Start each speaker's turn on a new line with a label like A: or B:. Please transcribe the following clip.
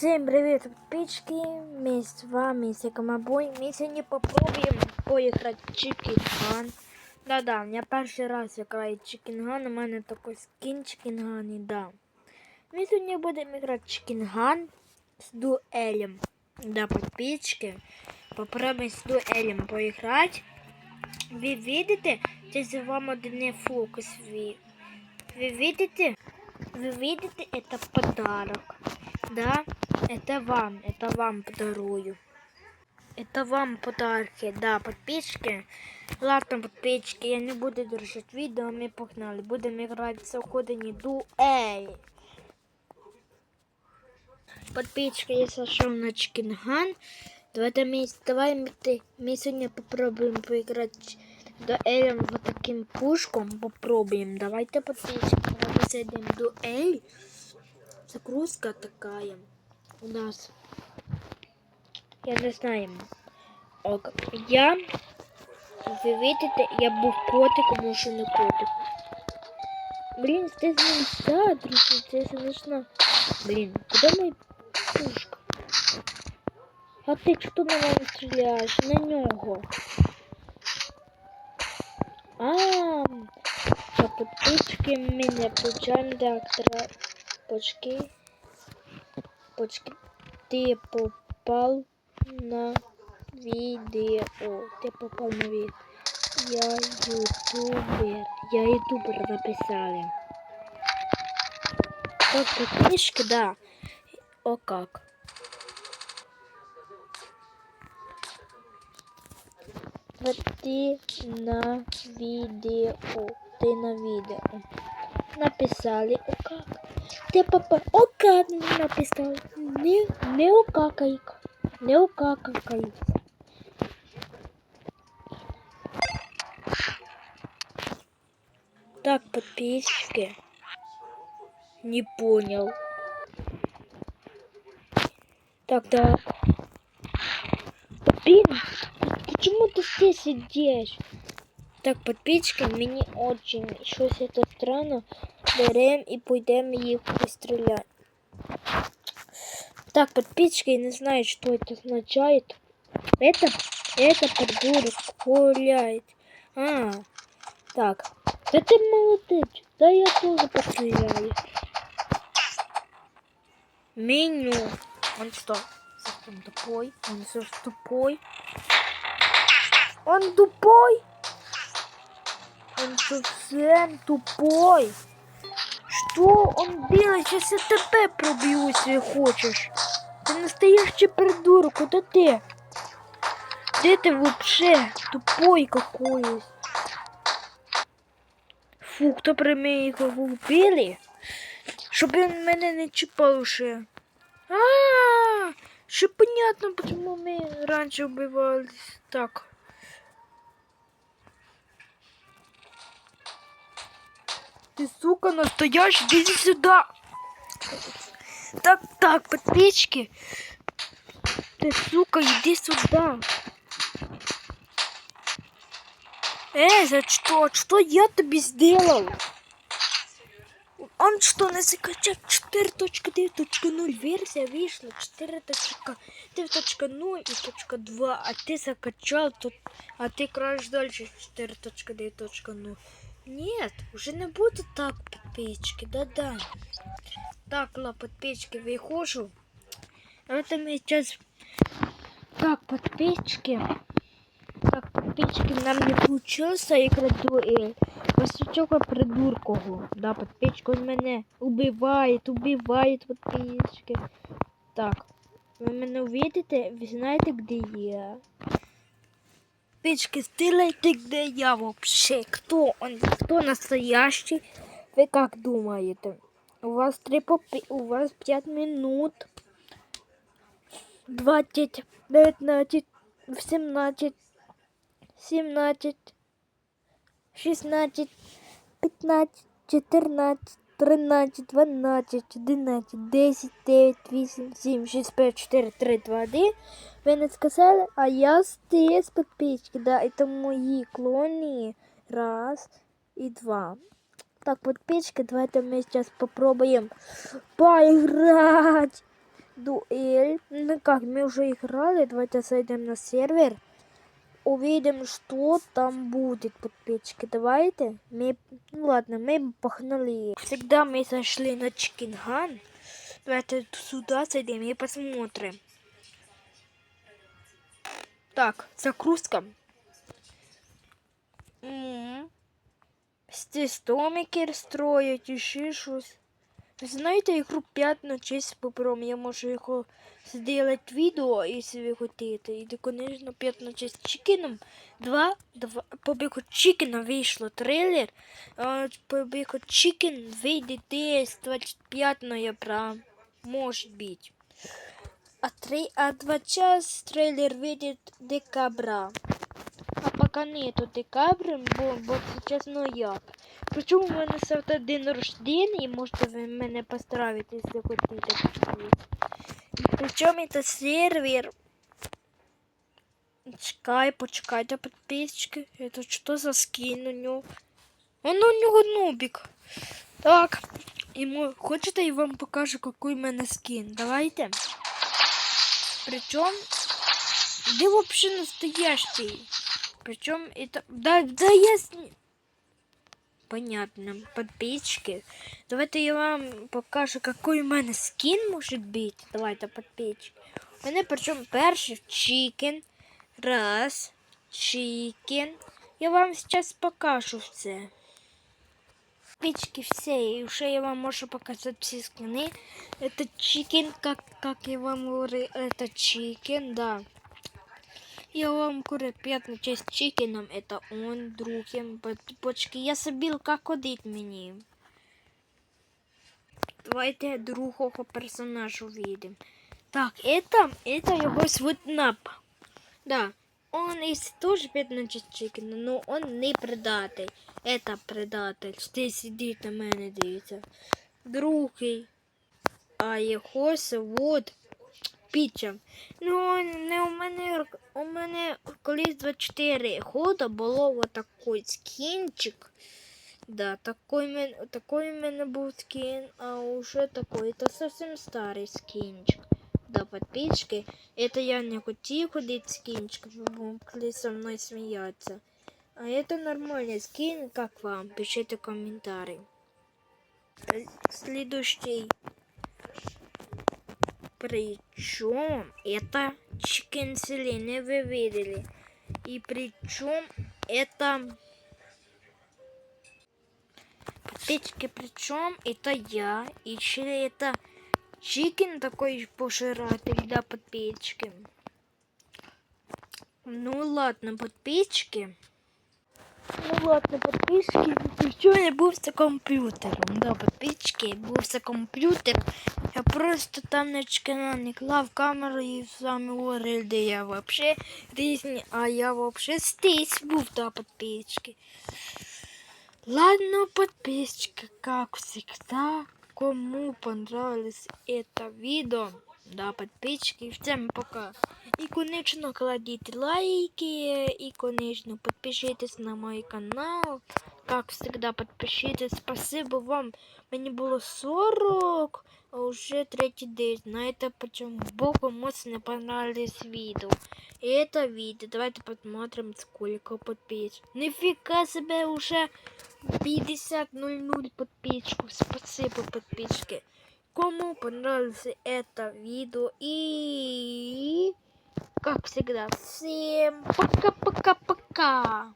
A: Всем привет, подписчики! Мы с вами Секомобой. Мы сегодня попробуем поиграть в Чикинган. Да-да, я перший раз граю в Чикинган. У мене такой скин Чикинган, і да. Ми сьогодні будемо грати в Чикинган з дуелем. Да, подписчики. Попробуем с дуэлем поиграть. Вы видите, це вам один фокус. Вы, вы видите? Вы видите, это подарок. Да, это вам, это вам подарую. Это вам подарки, да, подписчики. Ладно, подписчики, я не буду держать видео, мы погнали. Будем играть в заходені дуэль. Подписчики, я зашел на Чикинган. Давайте мы, давай мы, ты, мы сегодня попробуем поиграть дуэлем вот таким пушком. Попробуем. Давайте, подписчики, давайте зайдем дуэль. Загрузка такая у нас. Я не знаю. Ок. Я, ви видите, я був котиком, може не котик. Блін, це знайшла, друзі, це знайшла. Блін, куди моя пушка? А ти що на мене стріляєш? На нього. А, по подписчики меня включаем доктора почки. Почки. Ты попал на видео. Ты попал на видео. Я ютубер. Я ютубер написали. Так, подписчики, да. О как. ты на видео ты на видео Написали как ты папа окак не написав. Не, не окакайка. Не окакайка. Так, подписчики. Не понял. Так, так. Блин ты здесь сидишь? Так, подписчики, мені очень щось это странно. Берем і пойдемо їх постріляти. Так, подписчики, я не знаю, что это означает. Это, это придурок гуляет. А, так. Да ты молодец. Да я тоже постреляю. Меню. Он что, совсем тупой? Он что, тупой? Он тупой? Он совсем тупой. Что он делает? Сейчас я ТП пробью, если хочешь. Ты настоящий придурок, куда ты? Где ты вообще? Тупой какой. Фу, хто при мені його вбили? Щоб він мене не чіпав ще. А, ще понятно, почему ми раніше вбивались так. Ты, сука, настоящий, иди сюда. Так, так, подписчики. Ты, сука, иди сюда. Эй, за что? Что я тебе сделал? Он что, не закачал 4.9.0 версия вышла 4.9.0 и .2, а ты закачал тут, а ты краешь дальше 4.9.0. Нет, уже не будет так, подписчики, да-да. Так, ла, подписчики, выхожу. Это мы сейчас... Так, подписчики. Так, подписчики, нам не получилось играть дуэль. Васючок придуркого. Да, подписчик, он мене убивает, убивает, подписчики. Так, ви мене увидите, ви знаєте, де я? Подписчики, стреляйте, где я вообще? Кто он? Кто настоящий? Вы как думаете? У вас три попи... У вас 5 минут. 20, 19, 18, 17, 16, 15, 14, 13, 12, 11, 10, 9, 8, 7, 6, 5, 4, 3, 2, 1. Ви не сказали, а я стис подписчики, да, это мої клони. Раз и два. Так, подписчики, давайте мы сейчас попробуем поиграть. дуэль. Ну как, мы уже играли, давайте зайдем на сервер. Увидим, что там будет, подписчики. Давайте. Мы, ну ладно, мы погнали. Всегда мы зашли на Чикинган. Давайте сюда зайдем и посмотрим. Так, загрузка. М. Здесь домики строять і ще щось. Ви знаєте, ігру 5 на честь попром. Я можу його зробити відео, якщо ви хочете. І, звісно, 5 на честь чикеном. Два, два, по біку чикена вийшло трейлер. А по біку чикен вийде десь 25 ноября. Може бути. А, три, а два час трейлер выйдет декабря. А пока нету декабря, бо, бо сейчас ноябрь. Причому у мене завтра день рождения, і можете ви мене поздравити, якщо хочете. І Причому це сервер. Чекай, почекайте, подписчики. Это что за скин у нього? Он у нього нубик. Так, ему хочете я вам покажу, какой у мене скин? Давайте. Причем, да вообще настоящий. Причем это... Да, да я... сни- Понятно, подписчики. Давайте я вам покажу, какой у мене скін може бути. Давайте, подписчики. У мене причому перший чикен. Раз. Чикен. Я вам сейчас покажу все. Пички все, и уже я вам можу показать все скины. Это чикен, как, как я вам говорю, это чикен, да. Я вам говорю, п'ятна честь чикеном, это он, другим, почки. Я забил, как ходить мені. Давайте другого персонажа увидим. Так, это, это его Нап. Да, он из тоже честь чикена, но он не предатель. Это предатель. Ти сидить на мене, дивіться. Другий. А його зовут Піча. Ну, не у мене у мене колись 24 года було отакий скінчик. Да, такой, мен, такой у мене був скін, а уже такой. Это совсем старый скинчик. Да, подписчики. Это я не хотів ходить скинчик, могли со мной смеяться. А это нормальный скин, как вам? Пишите комментарий. Э, Следующий. Причем это чикен селение вы видели. И причем это подписчики, причем это я. И еще это чикен такой пожиратель, да, подписчики. Ну ладно, подписчики. Ну ладно, подписчики. Сьогодні був за комп'ютером. Да, подписчики, був за комп'ютером. Я просто там на канал не клав камеру і вами говорив, де я вообще різні, а я вообще здесь був, да, подписчики. Ладно, подписчики, как всегда, кому понравилось это видео, да, подписчики, всем пока. И, конечно, кладите лайки, и, конечно, подпишитесь на мой канал. Как всегда, подпишитесь. Спасибо вам. Мне было 40, а уже третий день. Знаете почему? Бо комусь не понравилось видео. И это видео. Давайте посмотрим, сколько подписчиков. Нифига себе, уже 50-0-0 подписчиков. Спасибо, подписчики. Кому понравилось это видео и как всегда всем пока-пока-пока.